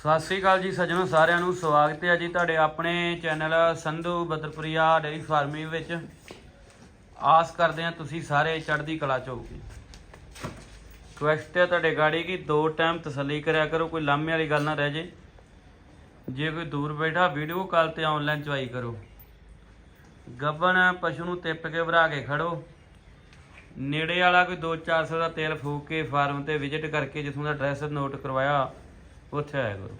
ਸਤਿ ਸ੍ਰੀ ਅਕਾਲ ਜੀ ਸੱਜਣੋ, ਸਾਰਿਆਂ ਨੂੰ ਸਵਾਗਤ ਹੈ ਜੀ ਤੁਹਾਡੇ ਆਪਣੇ channel Sandhu Badarpuria dairy farming ਵਿੱਚ। ਆਸ ਕਰਦੇ ਹਾਂ ਤੁਸੀਂ ਸਾਰੇ ਚੜ੍ਹਦੀ ਕਲਾ ਚ ਹੋਵੋਗੇ। ਰਿਕੁਐਸਟ ਹੈ ਤੁਹਾਡੇ ਗਾੜੀ ਕੀ ਦੋ ਟਾਈਮ ਤਸੱਲੀ ਕਰਿਆ ਕਰੋ, ਕੋਈ ਲਾਮੇ ਵਾਲੀ ਗੱਲ ਨਾ ਰਹਿ ਜੇ। ਜੇ ਕੋਈ ਦੂਰ ਬੈਠਾ, ਵੀਡੀਓ ਕਾਲ ਤੇ ਆਨਲਾਈਨ ਚੁਆਈ ਕਰੋ। ਗੱਬਣ ਪਸ਼ੂ ਨੂੰ ਤਿੱਪ ਕੇ ਭਰਾ ਕੇ ਖੜੋ। ਨੇੜੇ ਵਾਲਾ ਕੋਈ 2-400 ਦਾ ਤੇਲ ਫੂਕ ਕੇ ਫਾਰਮ ਤੇ ਵਿਜ਼ਿਟ ਕਰਕੇ ਜਿੱਥੋਂ ਦਾ ਐਡਰੈਸ ਨੋਟ ਕਰਵਾਇਆ ਉੱਥੇ ਆਇਆ ਕਰੋ।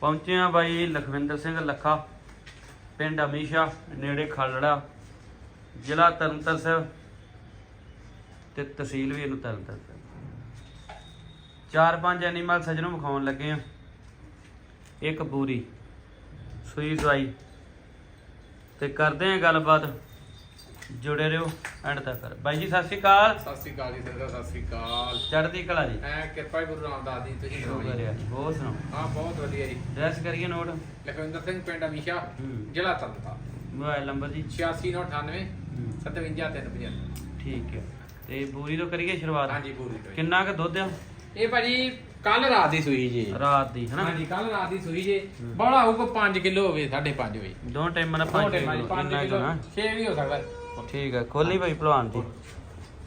ਪਹੁੰਚੇ ਆ ਬਾਈ ਲਖਵਿੰਦਰ ਸਿੰਘ ਲੱਖਾ, ਪਿੰਡ ਅਮੀਸ਼ਾ, ਨੇੜੇ ਖਾਲੜਾ, ਜ਼ਿਲ੍ਹਾ ਤਰਨਤਾਰਨ ਸਾਹਿਬ ਤੇ ਤਹਿਸੀਲ ਵੀ ਇਹਨੂੰ ਤਰਨਤਾਰਨ ਸਾਹਿਬ। ਚਾਰ ਪੰਜ ਐਨੀਮਲ ਸਜਣੋਂ ਵਿਖਾਉਣ ਲੱਗੇ ਆ ਇੱਕ ਪੂਰੀ ਸੂਈ ਸਵਾਈ। ਤੇ ਕਰਦੇ ਆ ਗੱਲਬਾਤ। ਜੁੜੇ ਰਹੋ ਐਂਡ ਤੱਕ ਬਾਈ ਜੀ ਸਤਿ ਸ਼੍ਰੀ ਅਕਾਲ। ਸਤਿ ਸ੍ਰੀ ਅਕਾਲ ਜੀ ਸਰਦਾਰ ਸਤਿ ਸ੍ਰੀ ਅਕਾਲ। ਚੜ੍ਹਦੀ ਕਲਾ ਜੀ। ਐ ਕਿਰਪਾ ਗੁਰੂ ਰਾਮਦਾਸ ਦੀ ਤੁਸੀਂ ਸ਼ੁਕਰ ਜੀ। ਜੀ ਹੋਰ ਸੁਣਾਓ। ਹਾਂ ਬਹੁਤ ਵਧੀਆ ਜੀ। ਡਰੈਸ ਕਰੀਏ ਨੋਟ ਲਖਵਿੰਦਰ ਸਿੰਘ ਪਿੰਡ ਅਮੀਸ਼ਾ ਹੂੰ। ਜ਼ਿਲ੍ਹਾ ਤਰਨਤਾਰਨ। ਮੋਬਾਈਲ ਨੰਬਰ ਜੀ। 8698 ਹੂੰ, 57375 ਠੀਕ ਹੈ। ਤੇ ਬੂਰੀ ਤੋਂ ਕਰੀਏ ਸ਼ੁਰੂਆਤ? ਹਾਂਜੀ ਪੂਰੀ ਕੋਈ ਕਿੰਨਾ ਕੁ ਦੁੱਧ ਆ? ਇਹ ਭਾਜੀ ਕੱਲ ਰਾਤ ਦੀ ਸੂਈ ਜੀ। ਰਾਤ ਦੀ ਹਨਾ? ਹਾਂਜੀ ਕੱਲ ਰਾਤ ਦੀ ਸੂਈ ਜੀ। ਹੂੰ। ਬੜਾ ਹੋਊਗਾ 5 ਕਿਲੋ ਹੋਵੇ 5.5 ਹੋਵੇ ਦੋ ਟਾਈਮਾਂ ਦਾ 5 ਕਿਲੋ 5 ਇੰਨਾ ਕਿਲੋ ਕੁ ਨਾ 6 ਵੀ ਹੋ ਸਕਦਾ। ਠੀਕ ਹੈ ਖੋਲੀ ਭਾਈ ਭਲਵਾਨ ਜੀ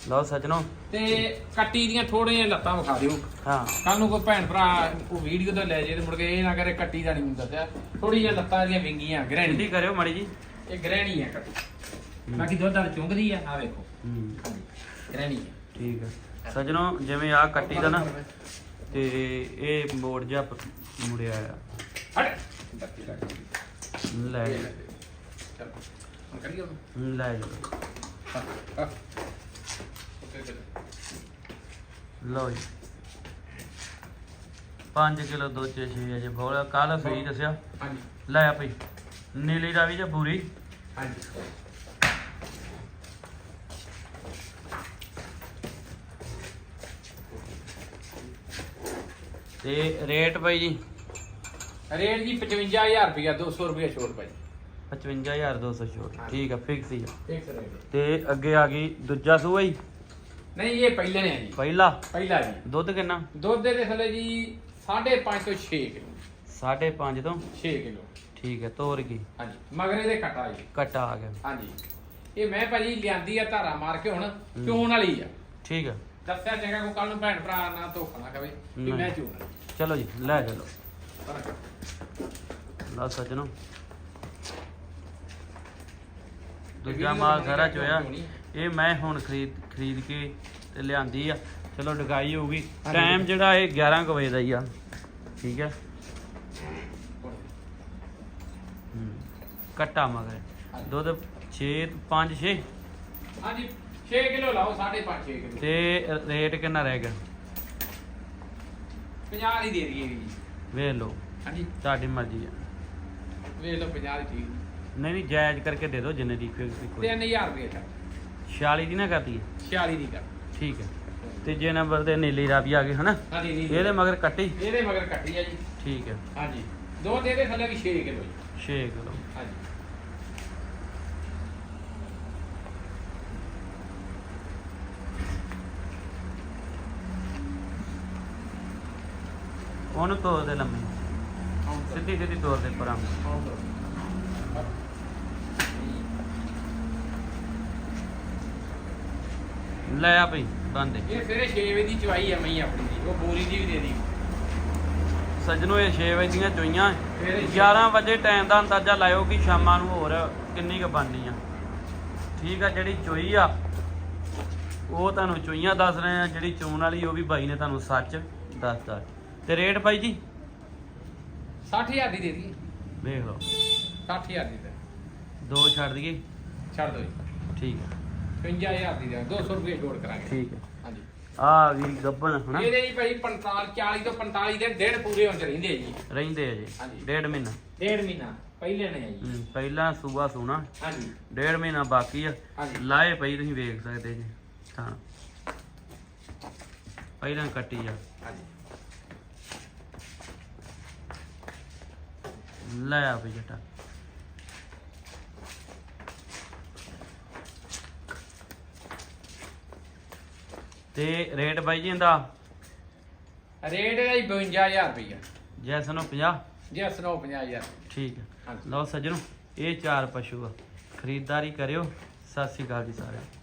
ਲਓ ਸੱਜਣੋ। ਤੇ ਕੱਟੀ ਦੀਆਂ ਥੋੜੀਆਂ ਲੱਤਾਂ ਵਿਖਾ ਦਿਓ। ਹਾਂ। ਕੱਲ ਨੂੰ ਕੋਈ ਭੈਣ ਭਰਾ ਉਹ ਵੀਡੀਓ ਤੋਂ ਲੈ ਜੇ ਤੇ ਮੁੜ ਕੇ ਇਹ ਨਾ ਕਰੇ ਕੱਟੀ ਦਾ ਨਹੀਂ ਹੁੰਦਾ ਦੱਸਿਆ ਥੋੜੀ ਜਿਹਾ ਲੱਤਾਂ ਦੀਆਂ ਵਿੰਗੀਆਂ ਹਿੰਦੀ ਕਰਿਓ ਮਾੜੀ ਜੀ। ਇਹ ਗ੍ਰਹਿਣੀ ਹੈ ਕੱਟੀ। ਬਾਕੀ ਦੁੱਧ ਨਾਲ ਚੁੰਗਦੀ ਆ ਆ ਵੇਖੋ। ਹੂੰ, ਹੈ ਠੀਕ ਹੈ ਸੱਜਣੋ ਜਿਵੇਂ ਆ ਕੱਟੀ ਦਾ ਨਾ ਤੇ ਇਹ ਮੋੜ ਜਾ ਮੁੜਿਆ ਆ। ਹਟ। ਲੈ। ਚਲ। ਕਰੀਏ ਉਹਨੂੰ ਲੈ ਜਾਓ ਹਾਂ, ਹਾਂ। ਓਕੇ ਚਲੋ ਲਓ ਜੀ 5 ਕਿਲੋ ਦੁੱਧ ਚ ਛੇ ਅਜੇ ਬੋਲ ਕੱਲ ਸਹੀ ਦੱਸਿਆ? ਹਾਂਜੀ। ਲੈ ਆ ਭਈ। ਨੀਲੀ ਰਾਵੀ ਜਾਂ ਪੂਰੀ ਹਾਂਜੀ। ਤੇ ਰੇਟ ਭਾਈ ਜੀ? ਰੇਟ ਜੀ 55000 ਰੁਪਇਆ 200 ਰੁਪਇਆ ਭਾਈ। 55200 ਛੋਟ। ਠੀਕ ਆ ਫਿਕਸ ਹੀ ਆ। ਤੇ ਅੱਗੇ ਆ ਗਈ ਦੂਜਾ ਸੂਆ ਹੀ ਨਹੀਂ ਇਹ ਪਹਿਲੇ ਨੇ ਆ ਜੀ। ਪਹਿਲਾ? ਪਹਿਲਾ ਜੀ। ਦੁੱਧ ਕਿੰਨਾ? ਦੁੱਧ ਦੇ ਥੱਲੇ ਜੀ 5.5 ਤੋਂ 6 ਕਿਲੋ। 5.5 ਤੋਂ? 6 ਕਿਲੋ। ਠੀਕ ਹੈ ਤੋਰ ਗਈ। ਹਾਂਜੀ ਮਗਰ ਇਹਦੇ ਕਟਾ ਜੀ। ਕੱਟਾ ਆ ਗਿਆ। ਹਾਂਜੀ। ਇਹ ਮੈਂ ਭਾਜੀ ਲਿਆਂਦੀ ਆ ਧਾਰਾ ਮਾਰ ਕੇ ਹੁਣ ਚੋਣ ਵਾਲੀ ਆ। ਠੀਕ ਹੈ ਦੱਸਿਆ ਚੰਗਾ ਕੋ ਕੱਲ ਨੂੰ ਭੈਣ ਭਰਾ ਨਾ ਧੋਖਾ ਨਾ ਕਵੇ ਨਹੀਂ। ਮੈਂ ਚੋਣ ਚਲੋ ਜੀ ਲੈ ਚਲੋ। ਲਾ ਸੱਜਣੋ। ਦੂਜਾ ਮਾਲ ਸਾਰਾ ਚੋਇਆ। ਇਹ ਮੈਂ ਹੁਣ ਖਰੀਦ ਖਰੀਦ ਕੇ ਤੇ ਲਿਆਂਦੀ ਆ। ਚਲੋ ਡਕਾਈ ਹੋਊਗੀ। ਟਾਈਮ ਜਿਹੜਾ ਇਹ 11 ਕੁ ਵਜੇ ਦਾ ਹੀ ਆ। ਠੀਕ ਹੈ ਹੂੰ। ਕੱਟਾ ਮਗਰ। ਦੁੱਧ 6 5 6 ਹਾਂਜੀ 6 ਕਿਲੋ ਲਾਓ 5.5 6 ਕਿਲੋ। ਤੇ ਰੇਟ ਕਿੰਨਾ ਰਹਿ ਗਿਆ? 50 ਦੀ ਦੇ ਦਈਏ ਜੀ। ਵੇਖ ਲਓ। ਹਾਂਜੀ। ਤੁਹਾਡੀ ਮਰਜ਼ੀ ਆ। ਵੇਖ ਲਓ 50 ਦੀ ਠੀਕ ਨਹੀਂ ਨਹੀਂ ਜਾਇਜ਼ ਕਰਕੇ ਦੇ ਦਿਓ ਜਿੰਨੇ ਦੀ ਕੋਈ ਕੋਈ 3000 ਰੁਪਏ ਦਾ। 46 ਦੀ ਨਾ ਕਰਦੀ 46 ਦੀ ਕਰ। ਠੀਕ ਹੈ। ਤੀਜੇ ਨੰਬਰ ਤੇ ਨੀਲੀ ਰਾਵੀ ਆ ਗਈ ਹਨਾ? ਹਾਂਜੀ ਇਹਦੇ ਮਗਰ ਕੱਟੀ? ਇਹਦੇ ਮਗਰ ਕੱਟੀ ਆ ਜੀ। ਠੀਕ ਹੈ। ਹਾਂਜੀ ਦੋ ਦੇ ਦੇ ਥੱਲੇ ਵੀ 6 ਕਿਲੋ ਜੀ। 6 ਕਿਲੋ ਹਾਂਜੀ ਉਹਨੂੰ ਤੋੜ ਦੇ ਲੰਮੀ। ਸਿੱਧੀ ਸਿੱਧੀ ਤੋੜ ਦੇ ਪਰਾਂ ਆਉਂ ਤਾਂ ਲੈ ਆ ਭਈ ਬੰਦੇ ਇਹ ਸਵੇਰੇ 6 ਵਜੇ ਦੀ ਚਵਾਈ ਆ ਮਈ ਆਪਣੀ ਦੀ ਉਹ ਬੋਰੀ ਦੀ ਵੀ ਦੇ ਦੀ। ਸੱਜਣੋ ਇਹ 6 ਵਜੇ ਦੀਆਂ ਚੋਈਆਂ। ਸਵੇਰੇ 11 ਵਜੇ ਟਾਈਮ ਦਾ ਅੰਦਾਜ਼ਾ ਲਾਇਓ ਕਿ ਸ਼ਾਮਾਂ ਨੂੰ ਹੋਰ ਕਿੰਨੀ ਕੁ ਬਣਨੀ ਆ। ਠੀਕ ਆ ਜਿਹੜੀ ਚੋਈ ਆ ਉਹ ਤੁਹਾਨੂੰ ਚੋਈਆਂ ਦੱਸ ਰਹੇ ਆ ਜਿਹੜੀ ਚੋਣ ਵਾਲੀ ਉਹ ਵੀ ਬਾਈ ਨੇ ਤੁਹਾਨੂੰ ਸੱਚ ਦੱਸਦਾ ਤੇ ਰੇਟ ਬਾਈ ਜੀ? 60000 ਦੀ ਦੇ ਦੀ। ਵੇਖ ਲਓ। 60000 ਦੀ ਦੇ। ਦੋ ਛੱਡ ਦਈਏ? ਛੱਡ ਦੋ ਜੀ। ਠੀਕ ਹੈ 55000 ਦੀ ਦੇ 200 ਰੁਪਏ ਜੋੜ ਕਰਾਂਗੇ। ਠੀਕ ਹੈ। ਹਾਂਜੀ। ਆ ਵੀ ਗੱਬਣ ਹਨਾ? ਇਹਦੇ ਜੀ ਭਾਈ 45 40 ਤੋਂ 45 ਦਿਨ ਦਿਨ ਪੂਰੇ ਹੁੰਦੇ ਰਹਿੰਦੇ ਆ ਜੀ। ਰਹਿੰਦੇ ਆ ਜੀ। ਹਾਂਜੀ। ਡੇਢ ਮਹੀਨਾ। ਡੇਢ ਮਹੀਨਾ ਪਹਿਲੇ ਨੇ ਆ ਜੀ। ਪਹਿਲਾਂ ਸੂਆ ਸੋਣਾ। ਹਾਂਜੀ। ਡੇਢ ਮਹੀਨਾ ਬਾਕੀ ਆ। ਹਾਂਜੀ। ਲਾਏ ਪਈ ਤੁਸੀਂ ਵੇਖ ਸਕਦੇ ਜੀ। ਥਾਣ ਪਹਿਲਾਂ ਕੱਟੀ ਆ। ਹਾਂਜੀ। ਲੈ ਆ ਵੀ ਜਟਾ। ਤੇ ਰੇਟ ਬਾਈ ਜੀ ਇਹਦਾ? ਰੇਟ ਹੈ ਜੀ 52000 ਰੁਪਇਆ ਜੈਸਨੋ 50 ਜੈਸ ਨੋ 50000 ਠੀਕ ਹੈ ਲਓ ਸੱਜਣੋ ਇਹ ਚਾਰ ਪਸ਼ੂ ਆ। ਖਰੀਦਦਾਰੀ ਕਰਿਓ। ਸਤਿ ਸ੍ਰੀ ਅਕਾਲ ਜੀ ਸਾਰਿਆਂ ਨੂੰ।